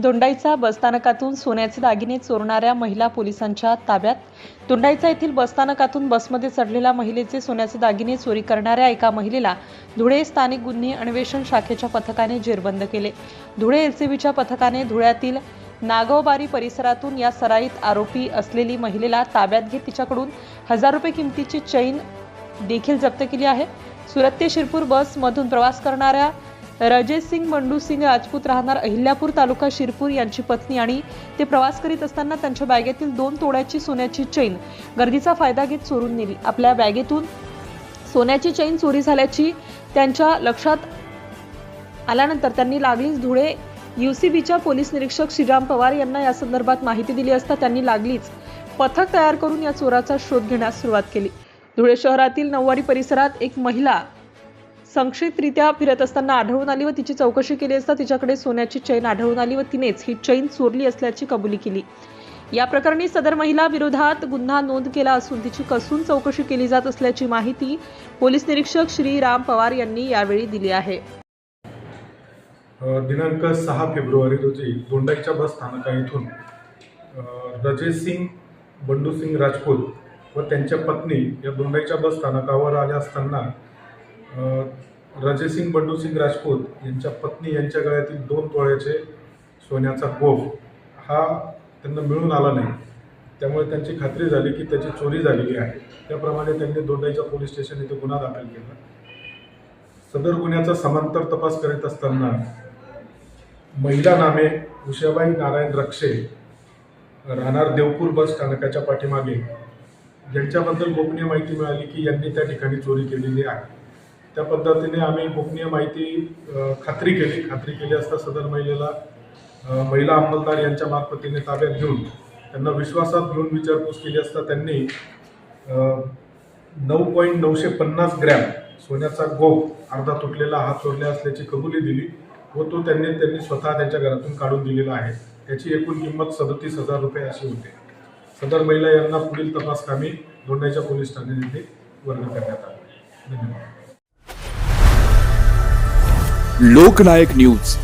दोंडाईचा बसस्थानकातून सोन्याचे दागिने चोरणाऱ्या महिला पोलिसांच्या ताब्यात. दोंडाईचा येथील बसस्थानकातून बसमध्ये चढलेल्या महिलेचे सोन्याचे दागिने चोरी करणाऱ्या एका महिलेला धुळे स्थानिक गुन्हे अन्वेषण शाखेच्या पथकाने जेरबंद केले. धुळे एलसीबीच्या पथकाने धुळ्यातील नागवबारी परिसरातून या सराईत आरोपी असलेली महिलेला ताब्यात घेत तिच्याकडून हजार रुपये किमतीची चैन देखील जप्त केली आहे. सुरत ते शिरपूर बसमधून प्रवास करणाऱ्या रजेश सिंग बंडू सिंग राजपूत राहणार अहिल्यापूर तालुका शिरपूर यांची पत्नी आणि ते प्रवास करीत असताना त्यांच्या बॅगेतील दोन तोड्याची सोन्याची चैन गर्दीचा फायदा घेत चोरून नेली. आपल्या बॅगेतून सोन्याची चैन चोरी झाल्याची त्यांच्या लक्षात आल्यानंतर त्यांनी लागलीच धुळे. युसीबीच्या पोलीस निरीक्षक श्रीराम पवार यांना या संदर्भात माहिती दिली असता त्यांनी लागलीच पथक तयार करून या चोराचा शोध घेण्यास सुरुवात केली. धुळे शहरातील नऊवारी परिसरात एक महिला संक्षिप्तरित्या फिरत असताना आढळून आली व तिची चौकशी केली असता तिच्याकडे सोन्याची चैन आढळून आली व तिनेच ही चैन चोरली असल्याची कबुली केली. या प्रकरणी सदर महिला विरोधात गुन्हा नोंद केला असून तिची कसून चौकशी केली जात असल्याची माहिती पोलीस निरीक्षक श्री राम पवार यांनी यावेळी दिली आहे. दिनांक सहा फेब्रुवारी रोजी दोंडाईच्या बस स्थानका इथून रजेश सिंग बंडू सिंग राजपूत व त्यांच्या पत्नी या दोंडाईच्या बस स्थानकावर आल्या असताना रजेसिंग बंडूसिंग राजपूत यांच्या पत्नी यांच्या गळ्यातील दोन तोळ्याचे सोन्याचा गोफ हा त्यांना मिळून आला नाही. त्यामुळे त्यांची खात्री झाली की त्याची चोरी झालेली आहे. त्याप्रमाणे त्यांनी दोंडाईच्या पोलीस स्टेशन इथे गुन्हा दाखल केला. सदर गुन्ह्याचा समांतर तपास करीत असताना महिला नामे उषाबाई नारायण रक्षे राहणार देवपूर बस स्थानकाच्या पाठीमागे. ज्यांच्याबद्दल गोपनीय माहिती मिळाली की यांनी त्या ठिकाणी चोरी केलेली आहे. त्या पद्धतीने आम्ही गोपनीय माहिती खात्री केली. खात्री केली असता सदर महिलेला महिला अंमलदार यांच्या मार्फतीने ताब्यात घेऊन त्यांना विश्वासात घेऊन विचारपूस केली असता त्यांनी नऊ पॉईंट नऊशे पन्नास ग्रॅम सोन्याचा गोप अर्धा तुटलेला हात चोरला असल्याची कबुली दिली व तो त्यांनी त्यांनी स्वतः त्यांच्या घरातून काढून दिलेला आहे. त्याची एकूण किंमत सदतीस हजार रुपये अशी होते. सदर महिला यांना पुढील तपास कामी पोलीस ठाण्यामध्ये वर्ग करण्यात आले. धन्यवाद. लोकनायक न्यूज.